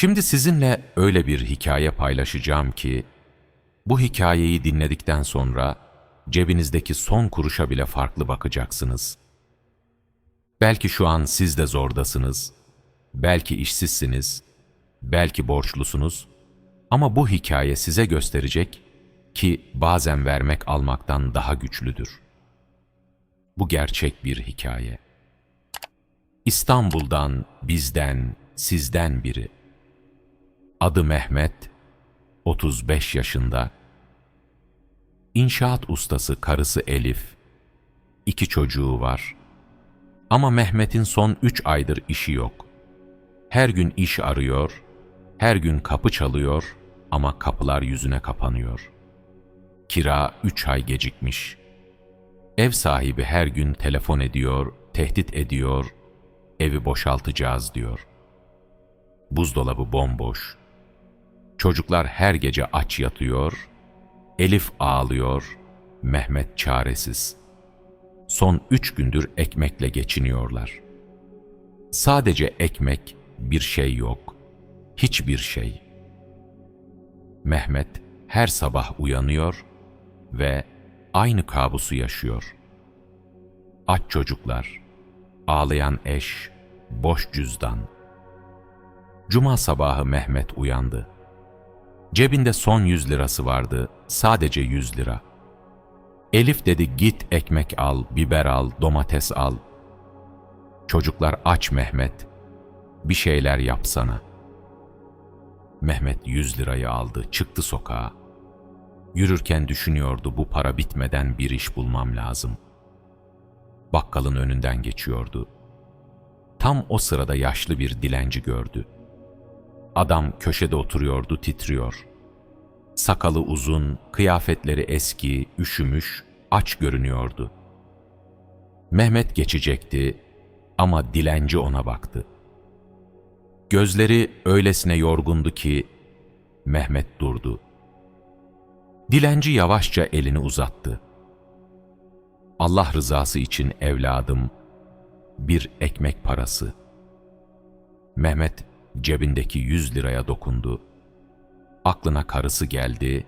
Şimdi sizinle öyle bir hikaye paylaşacağım ki, bu hikayeyi dinledikten sonra cebinizdeki son kuruşa bile farklı bakacaksınız. Belki şu an siz de zordasınız, belki işsizsiniz, belki borçlusunuz ama bu hikaye size gösterecek ki bazen vermek almaktan daha güçlüdür. Bu gerçek bir hikaye. İstanbul'dan, bizden, sizden biri. Adı Mehmet, 35 yaşında. İnşaat ustası karısı Elif. İki çocuğu var. Ama Mehmet'in son üç aydır işi yok. Her gün iş arıyor, her gün kapı çalıyor ama kapılar yüzüne kapanıyor. Kira üç ay gecikmiş. Ev sahibi her gün telefon ediyor, tehdit ediyor, evi boşaltacağız diyor. Buzdolabı bomboş. Çocuklar her gece aç yatıyor, Elif ağlıyor, Mehmet çaresiz. Son üç gündür ekmekle geçiniyorlar. Sadece ekmek, bir şey yok. Hiçbir şey. Mehmet her sabah uyanıyor ve aynı kabusu yaşıyor. Aç çocuklar, ağlayan eş, boş cüzdan. Cuma sabahı Mehmet uyandı. Cebinde son yüz lirası vardı, sadece yüz lira. Elif dedi git ekmek al, biber al, domates al. Çocuklar aç Mehmet, bir şeyler yapsana. Mehmet yüz lirayı aldı, çıktı sokağa. Yürürken düşünüyordu bu para bitmeden bir iş bulmam lazım. Bakkalın önünden geçiyordu. Tam o sırada yaşlı bir dilenci gördü. Adam köşede oturuyordu, titriyor. Sakalı uzun, kıyafetleri eski, üşümüş, aç görünüyordu. Mehmet geçecekti ama dilenci ona baktı. Gözleri öylesine yorgundu ki Mehmet durdu. Dilenci yavaşça elini uzattı. Allah rızası için evladım, bir ekmek parası. Mehmet cebindeki yüz liraya dokundu. Aklına karısı geldi,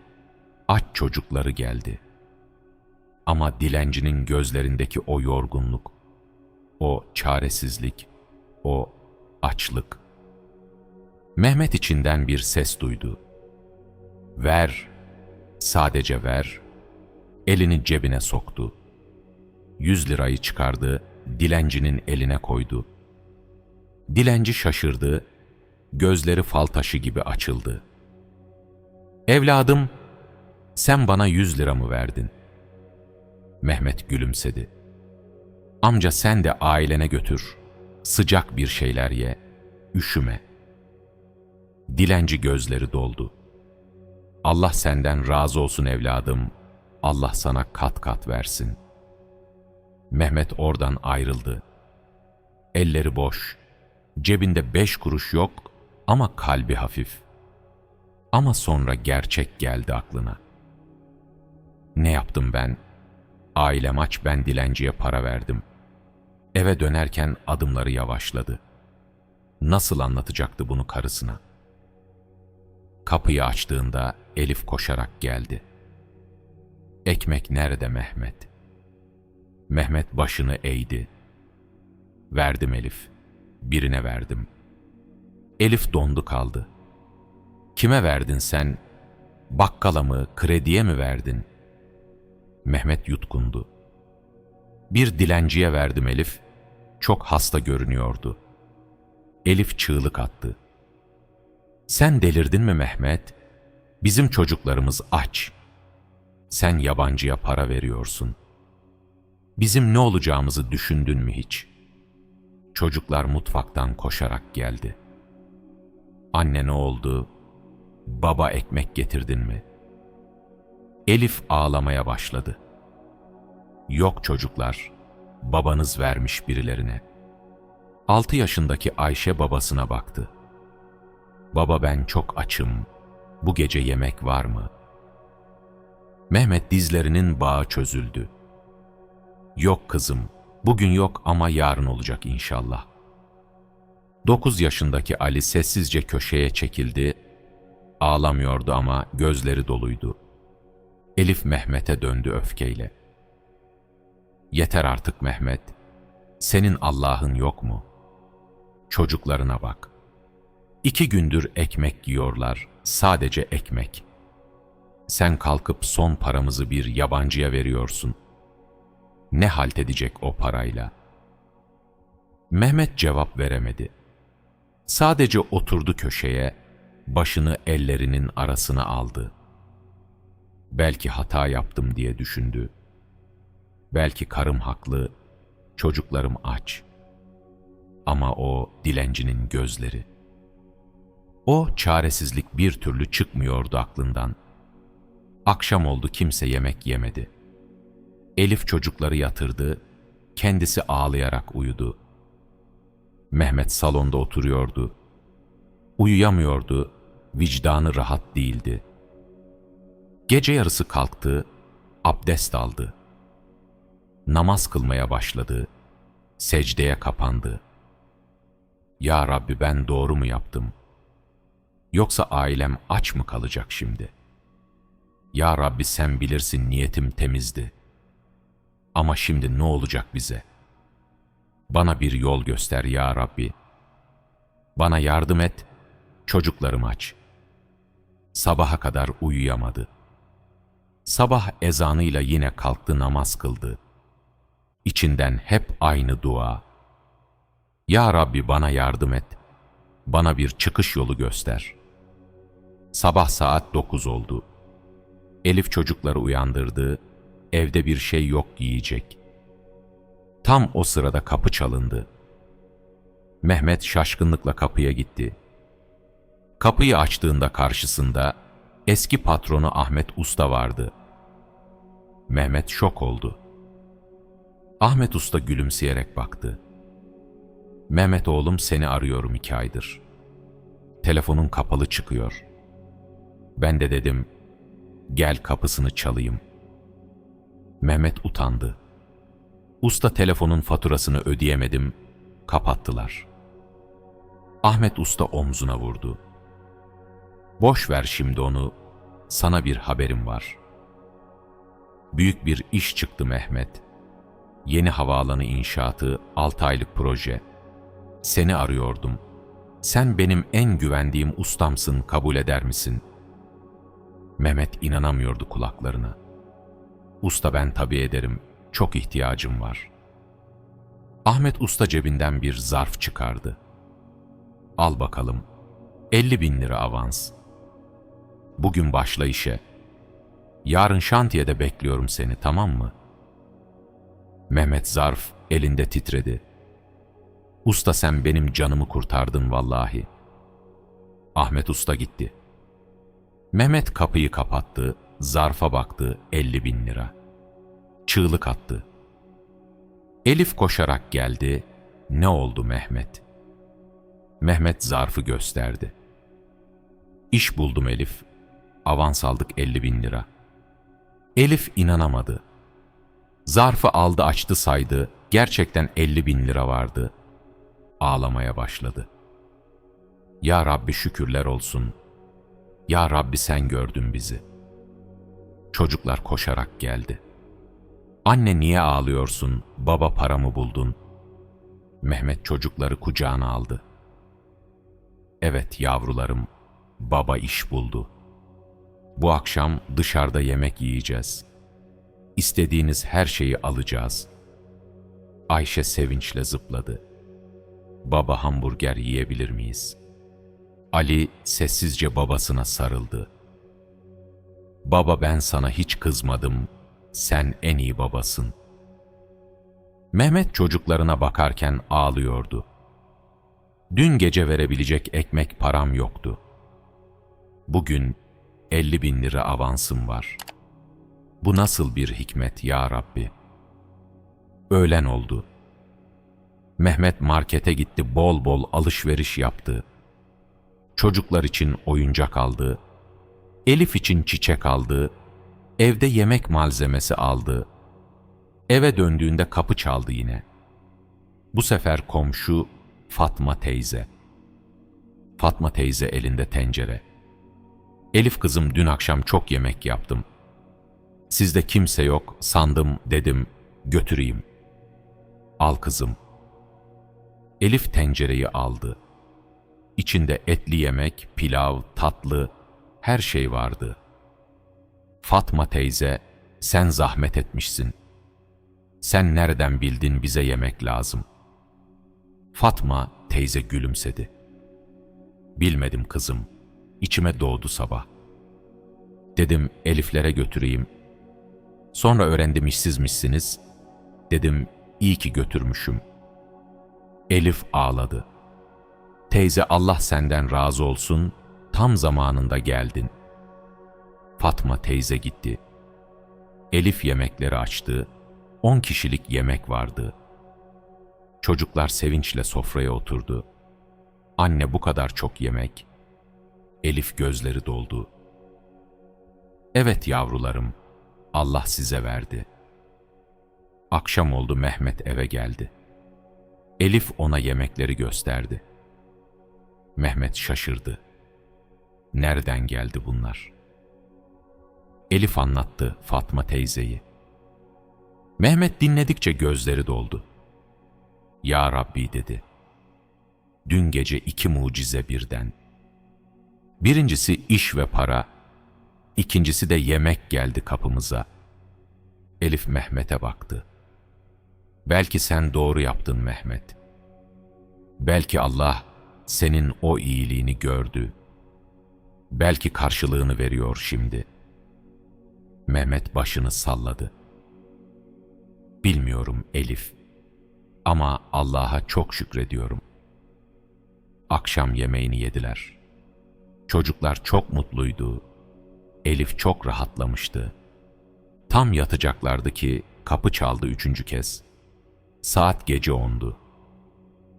aç çocukları geldi. Ama dilencinin gözlerindeki o yorgunluk, o çaresizlik, o açlık. Mehmet içinden bir ses duydu. Ver, sadece ver. Elini cebine soktu. Yüz lirayı çıkardı, dilencinin eline koydu. Dilenci şaşırdı, gözleri fal taşı gibi açıldı. Evladım, sen bana yüz lira mı verdin? Mehmet gülümsedi. Amca sen de ailene götür, sıcak bir şeyler ye, üşüme. Dilenci gözleri doldu. Allah senden razı olsun evladım, Allah sana kat kat versin. Mehmet oradan ayrıldı. Elleri boş, cebinde beş kuruş yok ama kalbi hafif. Ama sonra gerçek geldi aklına. Ne yaptım ben? Ailem aç ben dilenciye para verdim. Eve dönerken adımları yavaşladı. Nasıl anlatacaktı bunu karısına? Kapıyı açtığında Elif koşarak geldi. Ekmek nerede Mehmet? Mehmet başını eğdi. Verdim Elif. Birine verdim. Elif dondu kaldı. Kime verdin sen? Bakkala mı, krediye mi verdin? Mehmet yutkundu. Bir dilenciye verdim Elif. Çok hasta görünüyordu. Elif çığlık attı. Sen delirdin mi Mehmet? Bizim çocuklarımız aç. Sen yabancıya para veriyorsun. Bizim ne olacağımızı düşündün mü hiç? Çocuklar mutfaktan koşarak geldi. Anne ne oldu? Baba ekmek getirdin mi? Elif ağlamaya başladı. Yok çocuklar, babanız vermiş birilerine. Altı yaşındaki Ayşe babasına baktı. Baba ben çok açım, bu gece yemek var mı? Mehmet dizlerinin bağı çözüldü. Yok kızım, bugün yok ama yarın olacak inşallah. Dokuz yaşındaki Ali sessizce köşeye çekildi. Ağlamıyordu ama gözleri doluydu. Elif Mehmet'e döndü öfkeyle. Yeter artık Mehmet. Senin Allah'ın yok mu? Çocuklarına bak. İki gündür ekmek yiyorlar, sadece ekmek. Sen kalkıp son paramızı bir yabancıya veriyorsun. Ne halt edecek o parayla? Mehmet cevap veremedi. Sadece oturdu köşeye, başını ellerinin arasına aldı. Belki hata yaptım diye düşündü. Belki karım haklı, çocuklarım aç. Ama o dilencinin gözleri. O çaresizlik bir türlü çıkmıyordu aklından. Akşam oldu kimse yemek yemedi. Elif çocukları yatırdı, kendisi ağlayarak uyudu. Mehmet salonda oturuyordu. Uyuyamıyordu, vicdanı rahat değildi. Gece yarısı kalktı, abdest aldı. Namaz kılmaya başladı, secdeye kapandı. Ya Rabbi ben doğru mu yaptım? Yoksa ailem aç mı kalacak şimdi? Ya Rabbi sen bilirsin niyetim temizdi. Ama şimdi ne olacak bize? Bana bir yol göster ya Rabbi. Bana yardım et, çocuklarım aç. Sabaha kadar uyuyamadı. Sabah ezanıyla yine kalktı namaz kıldı. İçinden hep aynı dua. Ya Rabbi bana yardım et. Bana bir çıkış yolu göster. Sabah saat dokuz oldu. Elif çocukları uyandırdı. Evde bir şey yok yiyecek. Tam o sırada kapı çalındı. Mehmet şaşkınlıkla kapıya gitti. Kapıyı açtığında karşısında eski patronu Ahmet Usta vardı. Mehmet şok oldu. Ahmet Usta gülümseyerek baktı. Mehmet oğlum seni arıyorum iki aydır. Telefonun kapalı çıkıyor. Ben de dedim, gel kapısını çalayım. Mehmet utandı. Usta telefonun faturasını ödeyemedim, kapattılar. Ahmet Usta omzuna vurdu. Boş ver şimdi onu, sana bir haberim var. Büyük bir iş çıktı Mehmet. Yeni havaalanı inşaatı, 6 aylık proje. Seni arıyordum. Sen benim en güvendiğim ustamsın, kabul eder misin? Mehmet inanamıyordu kulaklarına. Usta ben tabii ederim, çok ihtiyacım var. Ahmet Usta cebinden bir zarf çıkardı. Al bakalım, 50 bin lira avans. Bugün başla işe. Yarın şantiyede bekliyorum seni, tamam mı? Mehmet zarf elinde titredi. Usta sen benim canımı kurtardın vallahi. Ahmet Usta gitti. Mehmet kapıyı kapattı, zarfa baktı 50 bin lira. Çığlık attı. Elif koşarak geldi. Ne oldu Mehmet? Mehmet zarfı gösterdi. İş buldum Elif. Avans aldık 50 bin lira. Elif inanamadı. Zarfı aldı açtı saydı. Gerçekten 50 bin lira vardı. Ağlamaya başladı. Ya Rabbi şükürler olsun. Ya Rabbi sen gördün bizi. Çocuklar koşarak geldi. Anne niye ağlıyorsun? Baba paramı buldun. Mehmet çocukları kucağına aldı. Evet yavrularım, baba iş buldu. Bu akşam dışarıda yemek yiyeceğiz. İstediğiniz her şeyi alacağız. Ayşe sevinçle zıpladı. Baba hamburger yiyebilir miyiz? Ali sessizce babasına sarıldı. Baba ben sana hiç kızmadım, sen en iyi babasın. Mehmet çocuklarına bakarken ağlıyordu. Dün gece verebilecek ekmek param yoktu. Bugün 50 bin lira avansım var. Bu nasıl bir hikmet ya Rabbi? Öğlen oldu. Mehmet markete gitti bol bol alışveriş yaptı. Çocuklar için oyuncak aldı. Elif için çiçek aldı. Evde yemek malzemesi aldı. Eve döndüğünde kapı çaldı yine. Bu sefer komşu Fatma teyze. Fatma teyze elinde tencere. Elif kızım dün akşam çok yemek yaptım. Sizde kimse yok sandım dedim götüreyim. Al kızım. Elif tencereyi aldı. İçinde etli yemek, pilav, tatlı, her şey vardı. Fatma teyze, sen zahmet etmişsin. Sen nereden bildin bize yemek lazım? Fatma teyze gülümsedi. Bilmedim kızım. İçime doğdu sabah. Dedim Eliflere götüreyim. Sonra öğrendim işsizmişsiniz. Dedim iyi ki götürmüşüm. Elif ağladı. Teyze Allah senden razı olsun, tam zamanında geldin. Fatma teyze gitti. Elif yemekleri açtı, on kişilik yemek vardı. Çocuklar sevinçle sofraya oturdu. Anne bu kadar çok yemek. Elif gözleri doldu. Evet yavrularım, Allah size verdi. Akşam oldu Mehmet eve geldi. Elif ona yemekleri gösterdi. Mehmet şaşırdı. Nereden geldi bunlar? Elif anlattı Fatma teyzeyi. Mehmet dinledikçe gözleri doldu. Ya Rabbi dedi. Dün gece iki mucize birden. Birincisi iş ve para, ikincisi de yemek geldi kapımıza. Elif Mehmet'e baktı. Belki sen doğru yaptın Mehmet. Belki Allah senin o iyiliğini gördü. Belki karşılığını veriyor şimdi. Mehmet başını salladı. Bilmiyorum Elif. Ama Allah'a çok şükrediyorum. Akşam yemeğini yediler. Çocuklar çok mutluydu. Elif çok rahatlamıştı. Tam yatacaklardı ki kapı çaldı üçüncü kez. Saat gece ondu.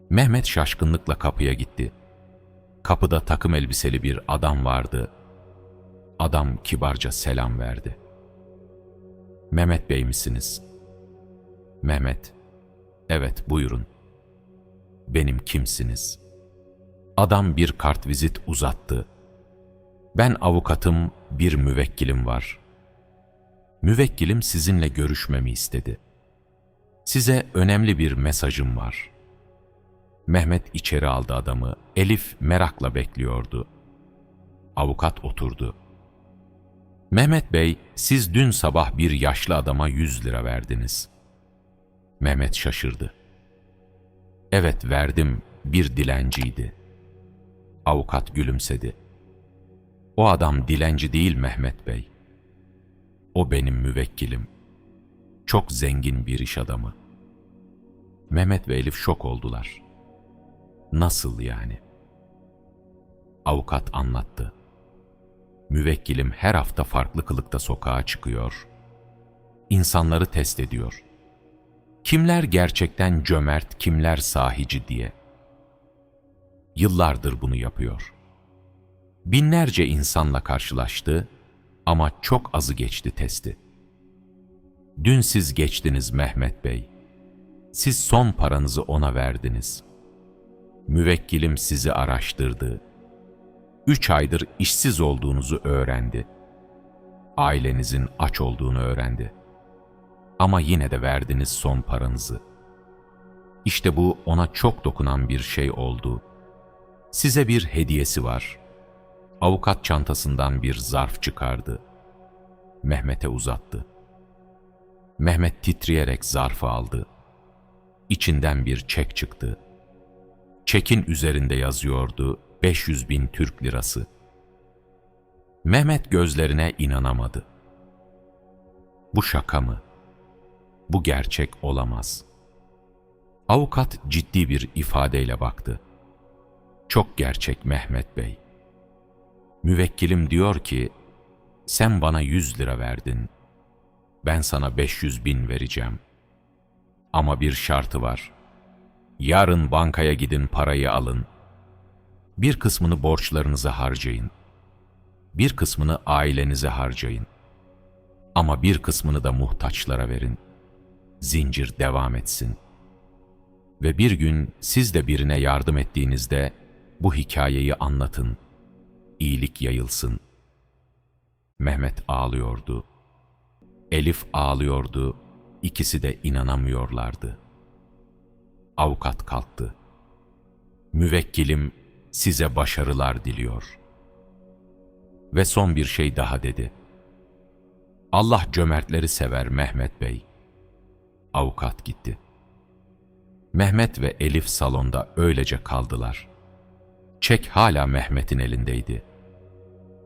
Mehmet şaşkınlıkla kapıya gitti. Kapıda takım elbiseli bir adam vardı. Adam kibarca selam verdi. Mehmet Bey misiniz? Mehmet, evet buyurun. Benim kimsiniz? Adam bir kart vizit uzattı. Ben avukatım, bir müvekkilim var. Müvekkilim sizinle görüşmemi istedi. Size önemli bir mesajım var. Mehmet içeri aldı adamı. Elif merakla bekliyordu. Avukat oturdu. Mehmet Bey, siz dün sabah bir yaşlı adama yüz lira verdiniz. Mehmet şaşırdı. Evet verdim, bir dilenciydi. Avukat gülümsedi. O adam dilenci değil Mehmet Bey. O benim müvekkilim. Çok zengin bir iş adamı. Mehmet ve Elif şok oldular. Nasıl yani? Avukat anlattı. Müvekkilim her hafta farklı kılıkta sokağa çıkıyor. İnsanları test ediyor. Kimler gerçekten cömert, kimler sahici diye. Yıllardır bunu yapıyor. Binlerce insanla karşılaştı ama çok azı geçti testi. Dün siz geçtiniz Mehmet Bey. Siz son paranızı ona verdiniz. Müvekkilim sizi araştırdı. Üç aydır işsiz olduğunuzu öğrendi. Ailenizin aç olduğunu öğrendi. Ama yine de verdiniz son paranızı. İşte bu ona çok dokunan bir şey oldu. Size bir hediyesi var. Avukat çantasından bir zarf çıkardı. Mehmet'e uzattı. Mehmet titreyerek zarfı aldı. İçinden bir çek çıktı. Çekin üzerinde yazıyordu 500 bin Türk lirası. Mehmet gözlerine inanamadı. Bu şaka mı? Bu gerçek olamaz. Avukat ciddi bir ifadeyle baktı. Çok gerçek Mehmet Bey. Müvekkilim diyor ki, sen bana 100 lira verdin. Ben sana 500 bin vereceğim. Ama bir şartı var. Yarın bankaya gidin parayı alın. Bir kısmını borçlarınıza harcayın. Bir kısmını ailenize harcayın. Ama bir kısmını da muhtaçlara verin. Zincir devam etsin. Ve bir gün siz de birine yardım ettiğinizde bu hikayeyi anlatın. İyilik yayılsın. Mehmet ağlıyordu. Elif ağlıyordu. İkisi de inanamıyorlardı. Avukat kalktı. Müvekkilim size başarılar diliyor. Ve son bir şey daha dedi. Allah cömertleri sever Mehmet Bey. Avukat gitti. Mehmet ve Elif salonda öylece kaldılar. Çek hala Mehmet'in elindeydi.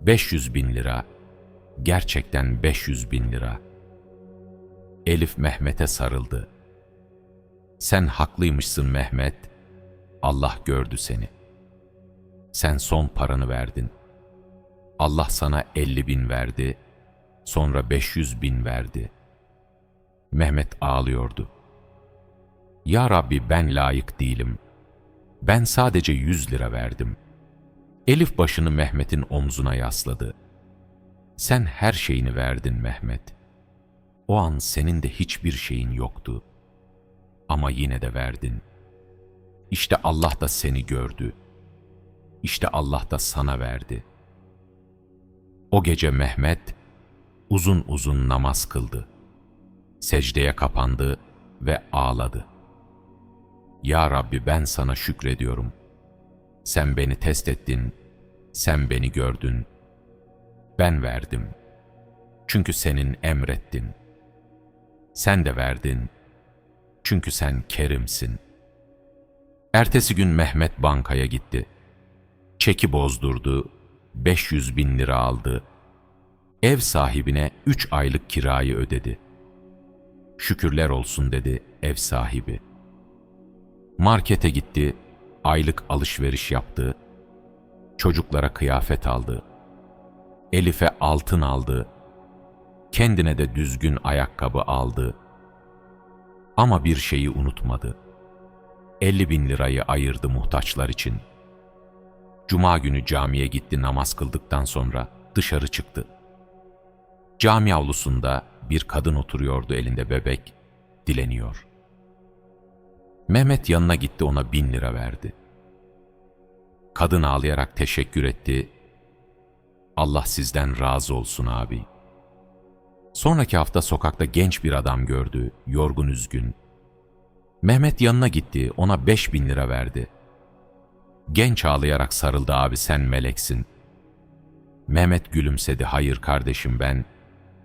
500 bin lira, gerçekten 500 bin lira. Elif Mehmet'e sarıldı. Sen haklıymışsın Mehmet, Allah gördü seni. Sen son paranı verdin. Allah sana 50 bin verdi, sonra 500 bin verdi. Mehmet ağlıyordu. Ya Rabbi ben layık değilim. Ben sadece 100 lira verdim. Elif başını Mehmet'in omzuna yasladı. Sen her şeyini verdin Mehmet. O an senin de hiçbir şeyin yoktu. Ama yine de verdin. İşte Allah da seni gördü. İşte Allah da sana verdi. O gece Mehmet uzun uzun namaz kıldı. Secdeye kapandı ve ağladı. Ya Rabbi ben sana şükrediyorum. Sen beni test ettin, sen beni gördün. Ben verdim. Çünkü senin emrettin. Sen de verdin. Çünkü sen kerimsin. Ertesi gün Mehmet bankaya gitti. Çeki bozdurdu, 500 bin lira aldı. Ev sahibine 3 aylık kirayı ödedi. Şükürler olsun dedi ev sahibi. Markete gitti, aylık alışveriş yaptı. Çocuklara kıyafet aldı. Elif'e altın aldı. Kendine de düzgün ayakkabı aldı. Ama bir şeyi unutmadı. 50 bin lirayı ayırdı muhtaçlar için. Cuma günü camiye gitti namaz kıldıktan sonra dışarı çıktı. Cami avlusunda bir kadın oturuyordu elinde bebek, dileniyor. Mehmet yanına gitti ona bin lira verdi. Kadın ağlayarak teşekkür etti. Allah sizden razı olsun abi. Sonraki hafta sokakta genç bir adam gördü, yorgun üzgün. Mehmet yanına gitti, ona beş bin lira verdi. Genç ağlayarak sarıldı abi sen meleksin. Mehmet gülümsedi, hayır kardeşim ben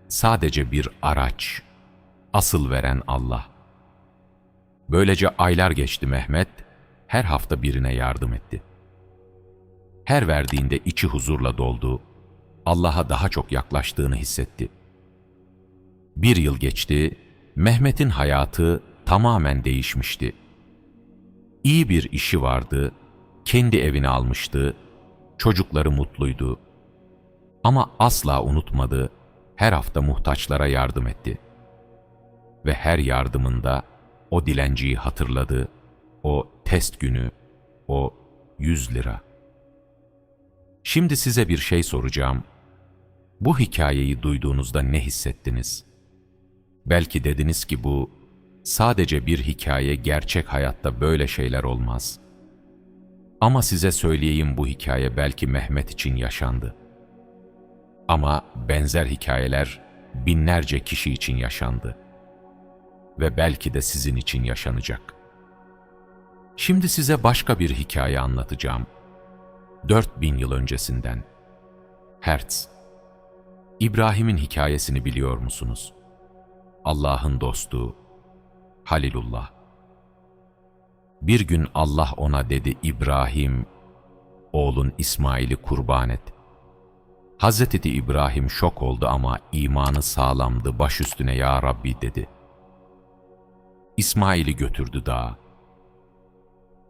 sadece bir araç, asıl veren Allah. Böylece aylar geçti Mehmet, her hafta birine yardım etti. Her verdiğinde içi huzurla doldu, Allah'a daha çok yaklaştığını hissetti. Bir yıl geçti, Mehmet'in hayatı tamamen değişmişti. İyi bir işi vardı, kendi evini almıştı, çocukları mutluydu. Ama asla unutmadı, her hafta muhtaçlara yardım etti. Ve her yardımında o dilenciyi hatırladı, o test günü, o yüz lira. Şimdi size bir şey soracağım. Bu hikayeyi duyduğunuzda ne hissettiniz? Belki dediniz ki bu sadece bir hikaye, gerçek hayatta böyle şeyler olmaz. Ama size söyleyeyim bu hikaye belki Mehmet için yaşandı. Ama benzer hikayeler binlerce kişi için yaşandı. Ve belki de sizin için yaşanacak. Şimdi size başka bir hikaye anlatacağım. 4000 yıl öncesinden. Hertz. İbrahim'in hikayesini biliyor musunuz? Allah'ın dostu, Halilullah. Bir gün Allah ona dedi İbrahim, oğlun İsmail'i kurban et.'' Hazreti İbrahim şok oldu ama imanı sağlamdı, baş üstüne ya Rabbi dedi. İsmail'i götürdü dağa.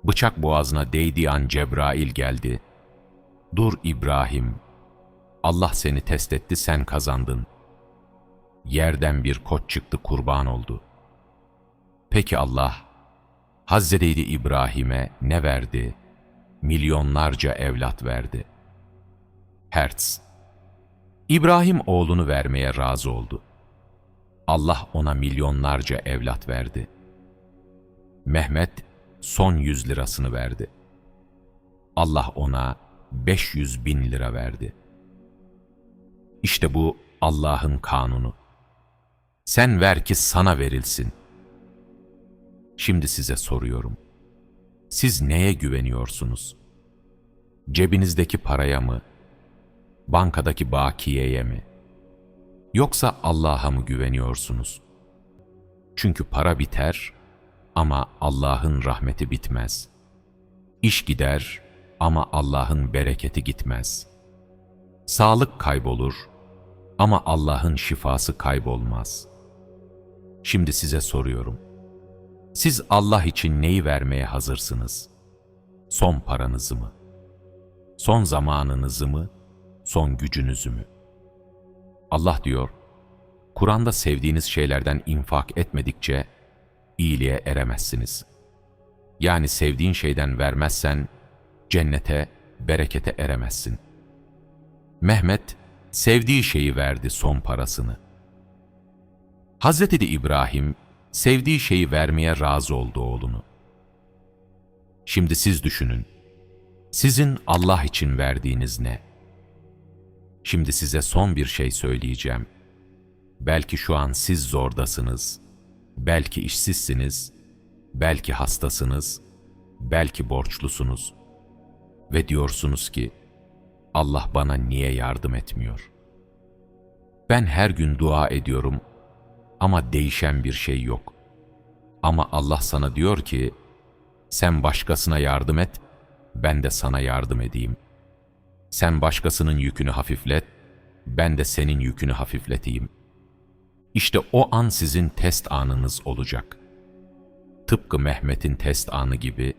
Bıçak boğazına değdiği an Cebrail geldi. Dur İbrahim, Allah seni test etti sen kazandın. Yerden bir koç çıktı kurban oldu. Peki Allah, Hazreti İbrahim'e ne verdi? Milyonlarca evlat verdi. Hertz İbrahim oğlunu vermeye razı oldu. Allah ona milyonlarca evlat verdi. Mehmet son 100 lirasını verdi. Allah ona 500 bin lira verdi. İşte bu Allah'ın kanunu. Sen ver ki sana verilsin. Şimdi size soruyorum. Siz neye güveniyorsunuz? Cebinizdeki paraya mı? Bankadaki bakiyeye mi? Yoksa Allah'a mı güveniyorsunuz? Çünkü para biter ama Allah'ın rahmeti bitmez. İş gider ama Allah'ın bereketi gitmez. Sağlık kaybolur ama Allah'ın şifası kaybolmaz. Şimdi size soruyorum. Siz Allah için neyi vermeye hazırsınız? Son paranızı mı? Son zamanınızı mı? Son gücünüzü mü? Allah diyor, Kur'an'da sevdiğiniz şeylerden infak etmedikçe iyiliğe eremezsiniz. Yani sevdiğin şeyden vermezsen cennete, berekete eremezsin. Mehmet sevdiği şeyi verdi son parasını. Hazreti İbrahim sevdiği şeyi vermeye razı oldu oğlunu. Şimdi siz düşünün. Sizin Allah için verdiğiniz ne? Şimdi size son bir şey söyleyeceğim. Belki şu an siz zordasınız, belki işsizsiniz, belki hastasınız, belki borçlusunuz ve diyorsunuz ki Allah bana niye yardım etmiyor? Ben her gün dua ediyorum ama değişen bir şey yok. Ama Allah sana diyor ki sen başkasına yardım et, ben de sana yardım edeyim. Sen başkasının yükünü hafiflet, ben de senin yükünü hafifleteyim. İşte o an sizin test anınız olacak. Tıpkı Mehmet'in test anı gibi,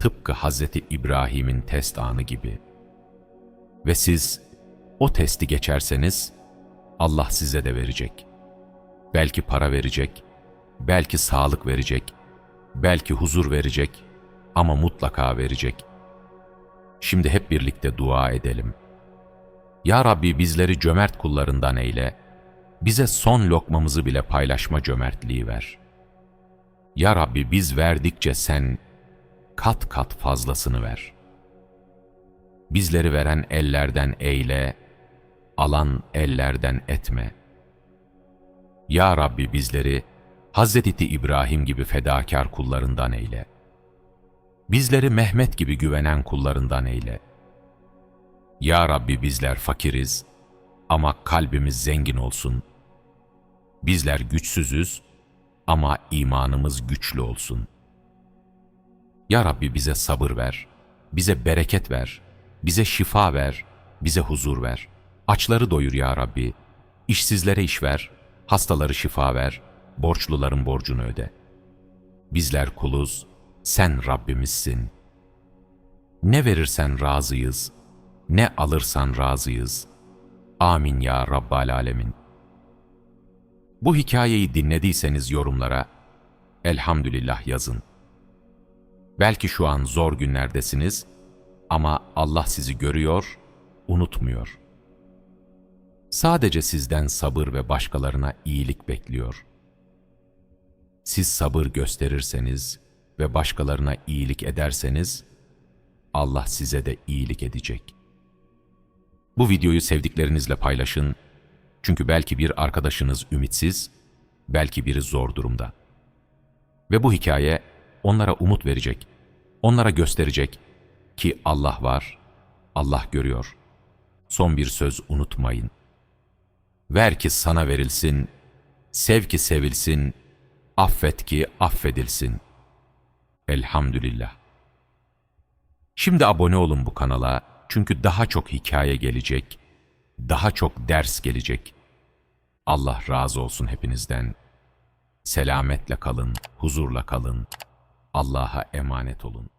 tıpkı Hazreti İbrahim'in test anı gibi. Ve siz o testi geçerseniz Allah size de verecek. Belki para verecek, belki sağlık verecek, belki huzur verecek ama mutlaka verecek. Şimdi hep birlikte dua edelim. Ya Rabbi bizleri cömert kullarından eyle, bize son lokmamızı bile paylaşma cömertliği ver. Ya Rabbi biz verdikçe sen kat kat fazlasını ver. Bizleri veren ellerden eyle, alan ellerden etme. Ya Rabbi bizleri Hazreti İbrahim gibi fedakar kullarından eyle. Bizleri Mehmet gibi güvenen kullarından eyle. Ya Rabbi bizler fakiriz ama kalbimiz zengin olsun. Bizler güçsüzüz ama imanımız güçlü olsun. Ya Rabbi bize sabır ver, bize bereket ver, bize şifa ver, bize huzur ver. Açları doyur ya Rabbi, işsizlere iş ver, hastaları şifa ver, borçluların borcunu öde. Bizler kuluz, sen Rabbimizsin. Ne verirsen razıyız, ne alırsan razıyız. Amin ya Rabbal Alemin. Bu hikayeyi dinlediyseniz yorumlara Elhamdülillah yazın. Belki şu an zor günlerdesiniz ama Allah sizi görüyor, unutmuyor. Sadece sizden sabır ve başkalarına iyilik bekliyor. Siz sabır gösterirseniz ve başkalarına iyilik ederseniz, Allah size de iyilik edecek. Bu videoyu sevdiklerinizle paylaşın, çünkü belki bir arkadaşınız ümitsiz, belki biri zor durumda. Ve bu hikaye onlara umut verecek, onlara gösterecek ki Allah var, Allah görüyor. Son bir söz unutmayın. Ver ki sana verilsin, sev ki sevilsin, affet ki affedilsin. Elhamdülillah. Şimdi abone olun bu kanala çünkü daha çok hikaye gelecek, daha çok ders gelecek. Allah razı olsun hepinizden. Selametle kalın, huzurla kalın. Allah'a emanet olun.